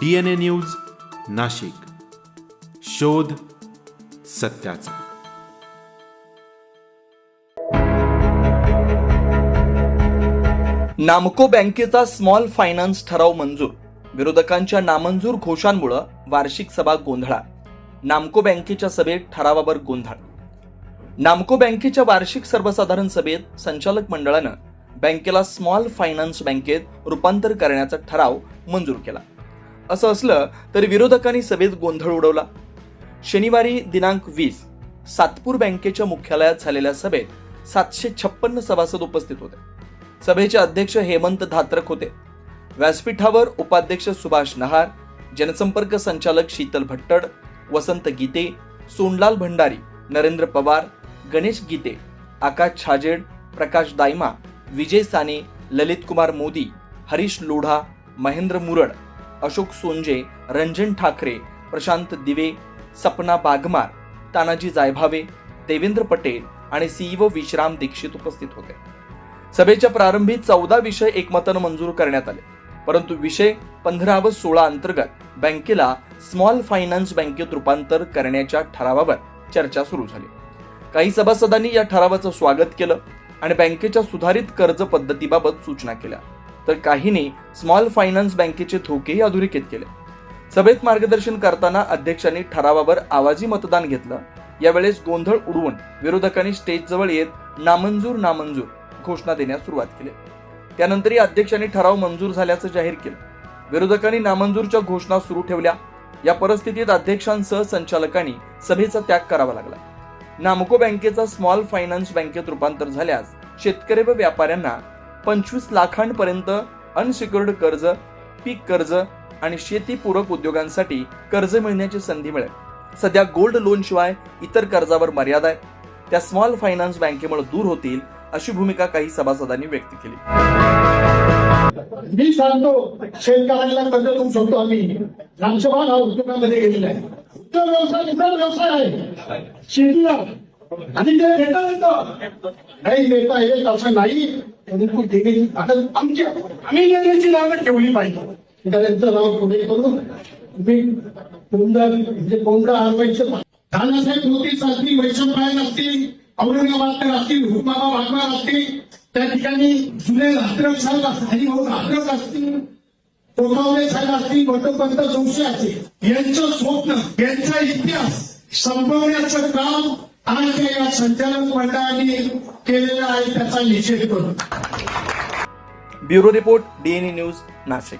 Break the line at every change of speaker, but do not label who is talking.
D N A news Nashik. शोध सत्याचा.
नामको बँकेचा स्मॉल फायनान्स ठराव मंजूर. विरोधकांच्या नामंजूर घोषांमुळं वार्षिक सभा गोंधळा नामको बँकेच्या सभेत ठरावावर गोंधळ. नामको बँकेच्या वार्षिक सर्वसाधारण सभेत संचालक मंडळानं बँकेला स्मॉल फायनान्स बँकेत रूपांतर करण्याचा ठराव मंजूर केला. असं असलं तरी विरोधकांनी सभेत गोंधळ उडवला. शनिवारी दिनांक वीस सातपूर बँकेच्या मुख्यालयात झालेल्या सभेत सातशे छप्पन्न सभासद उपस्थित होते. सभेचे अध्यक्ष हेमंत धात्रक होते. व्यासपीठावर उपाध्यक्ष सुभाष नहार जनसंपर्क संचालक शीतल भट्टड वसंत गीते सोनलाल भंडारी नरेंद्र पवार गणेश गीते आकाश छाजेड प्रकाश दायमा विजय साने ललित कुमार मोदी हरीश लोढा महेंद्र मुरड अशोक सोंजे रंजन ठाकरे प्रशांत दिवे सपना बागमार तानाजी जायभावे देवेंद्र पटेल आणि सीईओ विश्राम दीक्षित उपस्थित होते. सभेच्या प्रारंभी चौदा विषय एकमतानं मंजूर करण्यात आले. परंतु विषय पंधरा व सोळा अंतर्गत बँकेला स्मॉल फायनान्स बँकेत रूपांतर करण्याच्या ठरावावर चर्चा सुरू झाली. काही सभासदांनी या ठरावाचं स्वागत केलं आणि बँकेच्या सुधारित कर्ज पद्धतीबाबत सूचना केल्या. तर काहींनी स्मॉल फायनान्स बँकेचे धोकेही अधोरेखित केले. सभेत मार्गदर्शन करताना अध्यक्षांनी ठरावावर आवाजी मतदान घेतलं. यावेळेस गोंधळ उडवून विरोधकांनी स्टेजजवळ येत नामंजूर नामंजूर घोषणा देण्यास सुरुवात केली. त्यानंतरही अध्यक्षांनी ठराव मंजूर झाल्याचं जाहीर केलं. विरोधकांनी नामंजूरच्या घोषणा सुरू ठेवल्या. या परिस्थितीत अध्यक्षांसह संचालकांनी सभेचा त्याग करावा लागला. नामको बँकेचा स्मॉल फायनान्स बँकेत रूपांतर झाल्यास शेतकरी व व्यापाऱ्यांना पंचवीस लाखांपर्यंत अनसिक्युर्ड कर्ज पीक कर्ज आणि शेतीपूरक उद्योगांसाठी कर्ज मिळण्याची संधी मिळेल. सध्या गोल्ड लोनशिवाय इतर कर्जावर मर्यादा आहे त्या स्मॉल फायनान्स बँकेमुळे दूर होतील अशी भूमिका काही सभासदांनी व्यक्त केली.
मी सांगतो शेतकऱ्यांना कर्ज देऊ शकतो आम्ही. रामसभा हा उद्योगामध्ये गेलेला आहे. उद्योग व्यवसाय इतर व्यवसाय आहे. शेतीला आणि ते देता येतं नाही देता येत असं नाही. परंतु देणे आता आमची आम्ही देण्याची नावं ठेवली पाहिजे. शेतकऱ्यांचं नाव पुढे करून तुम्ही कोंबडा म्हणजे कोंबडा हरवायचं दादासाहेब मोदी असतील वैशव असतील औरंगाबादकर असतील हुकमाबा वाघमार असतील. त्या ठिकाणी जुने रात्रक साहेब असतील राष्ट्रक असतील. कोठावले साहेब असतील वटोपंत जोशी असतील. यांचं स्वप्न यांचा इतिहास संपवण्याचं काम आज या संचालक मंडळाने केलेलं आहे त्याचा निषेध करू
bureau report DNA news Nashik.